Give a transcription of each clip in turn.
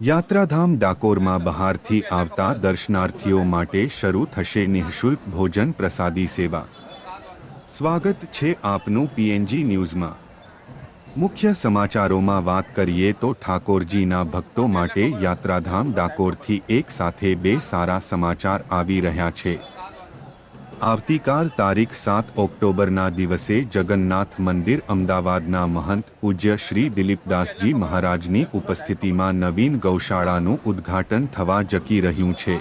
યાત્રાધામ ડાકોરમાં બહારથી આવતા દર્શનાર્થીઓ માટે શરૂ થશે નિઃશુલ્ક ભોજન પ્રસાદી સેવા. સ્વાગત છે આપનું પીએનજી ન્યૂઝમાં. મુખ્ય સમાચારોમાં વાત કરીએ તો ઠાકોરજીના ભક્તો માટે યાત્રાધામ ડાકોરથી એક સાથે બે સારા સમાચાર આવી રહ્યા છે. આવતીકાલ તારીખ સાત ઓક્ટોબરના દિવસે જગન્નાથ મંદિર અમદાવાદના મહંત પૂજ્ય શ્રી દિલીપદાસજી મહારાજની ઉપસ્થિતિમાં નવીન ગૌશાળાનું ઉદ્ઘાટન થવા જકી રહ્યું છે.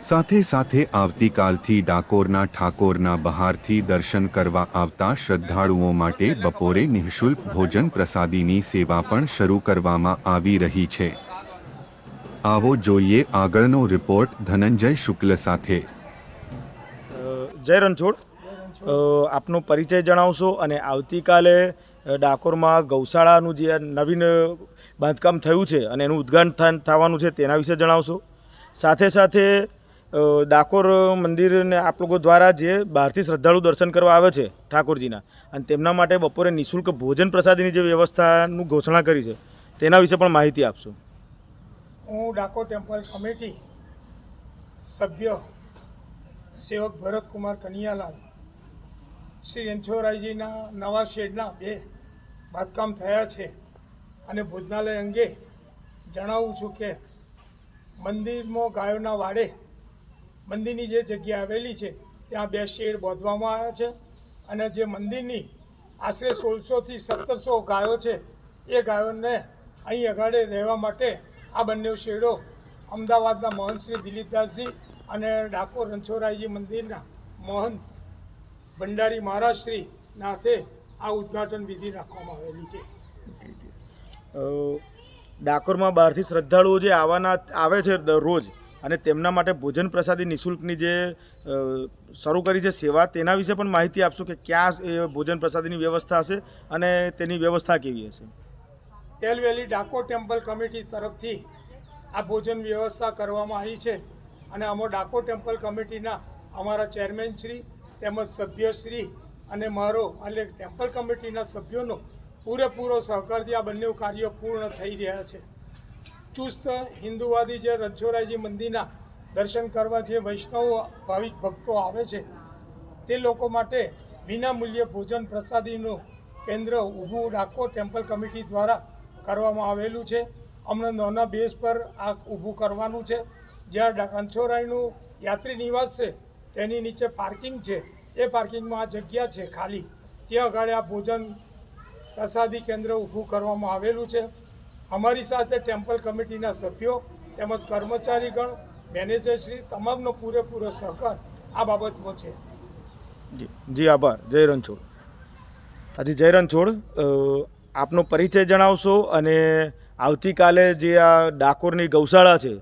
સાથે સાથે આવતીકાલથી ડાકોરના ઠાકોરના બહારથી દર્શન કરવા આવતા શ્રદ્ધાળુઓ માટે બપોરે નિઃશુલ્ક ભોજન પ્રસાદીની સેવા પણ શરૂ કરવામાં આવી રહી છે. આવો જોઈએ આગળનો રિપોર્ટ ધનંજય શુક્લ સાથે. જય રણછોડ. આપનો પરિચય જણાવશો અને આવતીકાલે ડાકોરમાં ગૌશાળાનું જે નવીન બાંધકામ થયું છે અને એનું ઉદ્ઘાટન થવાનું છે તેના વિશે જણાવશો. સાથે સાથે ડાકોર મંદિરને આપ લોકો દ્વારા જે બહારથી શ્રદ્ધાળુ દર્શન કરવા આવે છે ઠાકોરજીના, અને તેમના માટે બપોરે નિઃશુલ્ક ભોજન પ્રસાદીની જે વ્યવસ્થાનું ઘોષણા કરી છે, તેના વિશે પણ માહિતી આપશો. હું ડાકોર ટેમ્પલ કમિટી સભ્ય સેવક ભરતકુમાર કનિયાલાલ. શ્રી રણછોડરાયજીના નવા શેડના બે બાંધકામ થયા છે અને ભોજનાલય અંગે જણાવું છું કે મંદિરમાં ગાયોના વાડે મંદિરની જે જગ્યા આવેલી છે, ત્યાં બે શેડ બાંધવામાં આવ્યા છે અને જે મંદિરની આશરે સોળસોથી સત્તરસો ગાયો છે, એ ગાયોને અહીં અગાડે રહેવા માટે આ બંને શેડો અમદાવાદના મહંત શ્રી દિલીપદાસજી અને ડાકોર રણછોડરાયજી મંદિરના મહંત ભંડારી મહારાજ શ્રી નાથે આ ઉદ્ઘાટન વિધિ રાખવામાં આવેલી છે. ડાકોરમાં બહારથી શ્રદ્ધાળુઓ જે આવવાના આવે છે દરરોજ અને તેમના માટે ભોજન પ્રસાદી નિઃશુલ્કની જે શરૂ કરી છે સેવા તેના વિશે પણ માહિતી આપશો કે ક્યાં એ ભોજન પ્રસાદીની વ્યવસ્થા હશે અને તેની વ્યવસ્થા કેવી હશે? તેલવેલી ડાકોર ટેમ્પલ કમિટી તરફથી આ ભોજન વ્યવસ્થા કરવામાં આવી છે. અને અમો ડાકોર ટેમ્પલ કમિટીના અમારા ચેરમેન શ્રી તેમજ સભ્યશ્રી અને મારો એટલે ટેમ્પલ કમિટીના સભ્યોનો પૂરેપૂરો સહકારથી આ બંને કાર્યો પૂર્ણ થઈ રહ્યા છે. ચુસ્ત હિન્દુવાદી જે રણછોડરાયજી મંદિરના દર્શન કરવા જે વૈષ્ણવો, ભાવિક ભક્તો આવે છે, તે લોકો માટે વિનામૂલ્યે ભોજન પ્રસાદીનું કેન્દ્ર ઊભું ડાકોર ટેમ્પલ કમિટી દ્વારા કરવામાં આવેલું છે. હમણાં નાના બેઝ પર આ ઊભું કરવાનું છે. જ્યાં કંછોરાયનું યાત્રી નિવાસ છે, તેની નીચે પાર્કિંગ છે. એ પાર્કિંગમાં આ જગ્યા છે ખાલી. ત્યાં આગળ આ ભોજન પ્રસાદી કેન્દ્ર ઊભું કરવામાં આવેલું છે. અમારી સાથે ટેમ્પલ કમિટીના સભ્યો તેમજ કર્મચારીગણ મેનેજરશ્રી તમામનો પૂરેપૂરો સહકાર આ બાબતમાં છે. જી જી, આભાર. જય રણછોડ. હાજી, જય રણછોડ. આપનો પરિચય જણાવશો અને આવતીકાલે જે આ ડાકોરની ગૌશાળા છે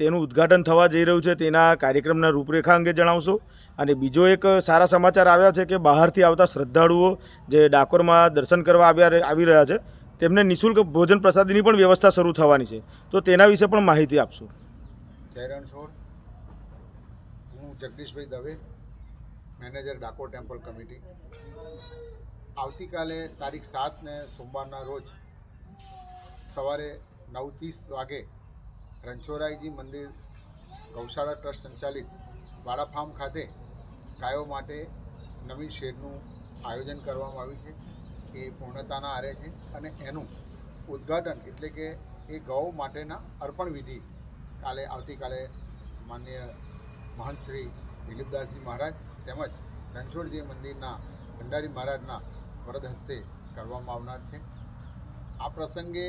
તેનું ઉદ્ઘાટન થવા જઈ રહ્યું છે, તેના કાર્યક્રમના રૂપરેખા અંગે જણાવશો. અને બીજો એક સારા સમાચાર આવ્યા છે કે બહારથી આવતા શ્રદ્ધાળુઓ જે ડાકોરમાં દર્શન કરવા આવ્યા આવી રહ્યા છે, તેમને નિઃશુલ્ક ભોજન પ્રસાદીની પણ વ્યવસ્થા શરૂ થવાની છે. તો તેના વિશે પણ માહિતી આપશો. જય રણછોડ હું Jagdishbhai Dave, manager Dakor temple committee. આવતીકાલે તારીખ સાતને સોમવારના રોજ સવારે નવ ત્રીસ વાગે રણછોરાયજી મંદિર ગૌશાળા ટ્રસ્ટ સંચાલિત વાડા ફાર્મ ખાતે ગાયો માટે નવીન શેડનું આયોજન કરવામાં આવ્યું છે. એ પૂર્ણતાના આરે છે અને એનું ઉદ્ઘાટન એટલે કે એ ગૌ માટેના અર્પણ વિધિ કાલે આવતીકાલે માન્ય મહંત શ્રી દિલીપદાસજી મહારાજ તેમજ રણછોડજી મંદિરના ભંડારી મહારાજના વરદ હસ્તે કરવામાં આવનાર છે. આ પ્રસંગે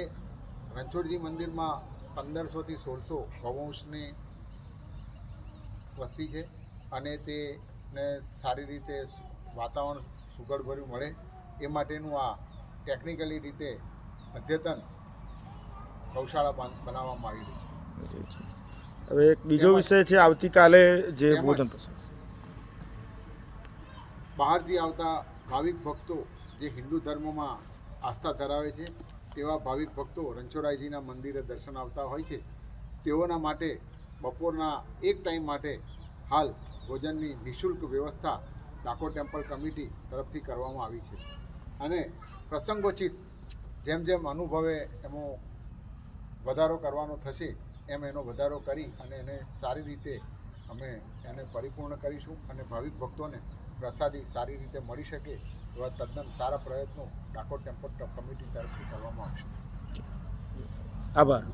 રણછોડજી મંદિરમાં પંદરસોથી સોળસો ગૌવંશની વસ્તી છે અને તેને સારી રીતે વાતાવરણ સુગડભર્યું મળે એ માટેનું આ ટેકનિકલી રીતે અદ્યતન ગૌશાળા બનાવવામાં આવી રહી છે. હવે એક બીજો વિષય છે આવતીકાલે જે ભોજન બહારથી આવતા ભાવિક ભક્તો જે હિન્દુ ધર્મમાં આસ્થા ધરાવે છે તેવા ભાવિક ભક્તો રણછોડરાયજીના મંદિરે દર્શન આવતા હોય છે. તેઓના માટે બપોરના એક ટાઈમ માટે હાલ ભોજનની નિઃશુલ્ક વ્યવસ્થા ડાકોર ટેમ્પલ કમિટી તરફથી કરવામાં આવી છે. અને પ્રસંગોચિત જેમ જેમ અનુભવે એમો વધારો કરવાનો થશે, એમ એનો વધારો કરી અને એને સારી રીતે અમે એને પરિપૂર્ણ કરીશું અને ભાવિક ભક્તોને પ્રસાદી સારી રીતે મળી શકે એવા તદ્દન સારા પ્રયત્નો ડાકોર ટેમ્પલ કમિટી તરફથી કરવામાં આવશે. આભાર.